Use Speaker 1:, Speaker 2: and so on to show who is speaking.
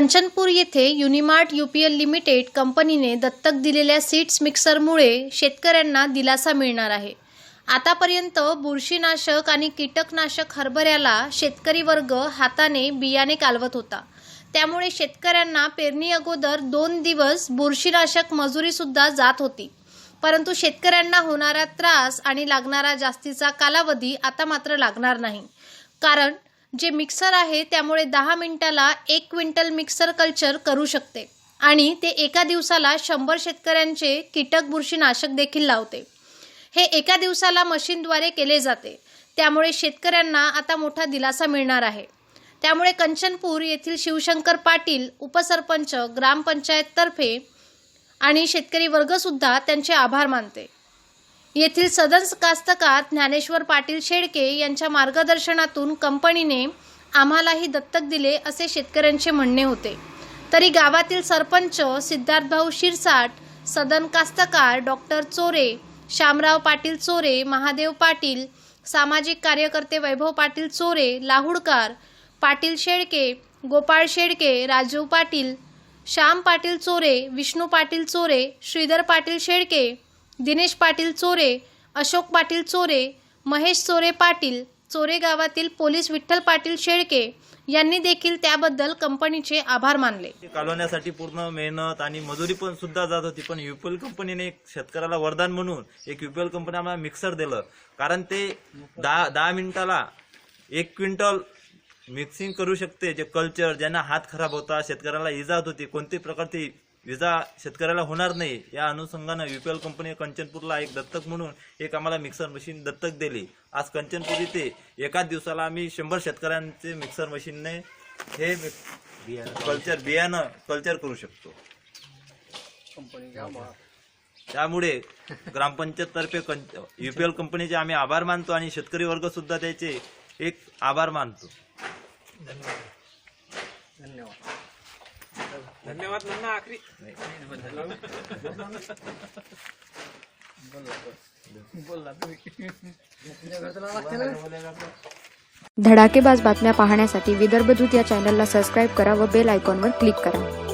Speaker 1: कंचनपूर येथे युनिमार्ट UPL limited कंपनीने दत्तक दिलेल्या सीड्स मिक्सरमुळे शेतकऱ्यांना दिलासा मिळणार आहे. आतापर्यंत बुरशीनाशक आणि कीटकनाशक हरभऱ्याला शेतकरी वर्ग हाताने बियाणे कालवत होता. त्यामुळे शेतकऱ्यांना पेरणी अगोदर दोन दिवस बुरशीनाशक मजुरीसुद्धा जात होती. परंतु शेतकऱ्यांना होणारा त्रास आणि लागणारा जास्तीचा कालावधी आता मात्र लागणार नाही. कारण जे मिक्सर आहे त्यामुळे दहा मिनिटाला एक क्विंटल मिक्सर कल्चर करू शकते. आणि ते एका दिवसाला शंभर शेतकऱ्यांचे कीटक बुरशीनाशक देखील लावते. हे एका दिवसाला मशीनद्वारे केले जाते. त्यामुळे शेतकऱ्यांना आता मोठा दिलासा मिळणार आहे. त्यामुळे कंचनपूर येथील शिवशंकर पाटील उपसरपंच ग्रामपंचायततर्फे आणि शेतकरी वर्गसुद्धा त्यांचे आभार मानते. येथील सदन कास्तकार ज्ञानेश्वर पाटील शेडके यांच्या मार्गदर्शनातून कंपनीने आम्हालाही दत्तक दिले असे शेतकऱ्यांचे म्हणणे होते. तरी गावातील सरपंच सिद्धार्थभाऊ शिरसाट सदन कास्तकार डॉक्टर चोरे शामराव पाटील चोरे महादेव पाटील सामाजिक कार्यकर्ते वैभव पाटील चोरे लाहुडकार पाटील शेडके गोपाळ शेडके राजीव पाटील श्याम पाटील चोरे विष्णू पाटील चोरे श्रीधर पाटील शेडके दिनेश पाटील चोरे अशोक पाटील चोरे महेश चोरे पाटील चोरे गावातील पोलीस विठ्ठल पाटील शेळके यांनी देखील त्याबद्दल कंपनीचे आभार मानले.
Speaker 2: कालवण्यासाठी पूर्ण मेहनत आणि मजुरी पण सुद्धा जात होती पण युपीएल कंपनीने एक शेतकऱ्याला वरदान म्हणून एक युपीएल कंपनी आम्हाला मिक्सर दिलं. कारण ते दहा दहा मिनिटाला एक क्विंटल मिक्सिंग करू शकते जे कल्चर ज्यांना हात खराब होता शेतकऱ्याला इजा होत होती कोणत्याही प्रकारची विजा शेतकऱ्याला होणार नाही. या अनुषंगानं युपीएल कंपनी कंचनपूरला एक दत्तक म्हणून एक आम्हाला मिक्सर मशीन दत्तक दिली. आज कंचनपूर इथे एकाच दिवसाला आम्ही शंभर शेतकऱ्यांचे मिक्सर मशीनने हे कल्चर बियाणं कल्चर करू शकतो. त्यामुळे ग्रामपंचायत तर्फे युपीएल कंपनीचे आम्ही आभार मानतो आणि शेतकरी वर्ग सुद्धा त्याचे एक आभार मानतो.
Speaker 3: धन्यवाद म्हणा आखरी.
Speaker 4: धडाकेबाज बातम्या पाहण्यासाठी विदर्भ दूत या चॅनलला सबस्क्राईब करा व बेल आयकॉनवर क्लिक करा.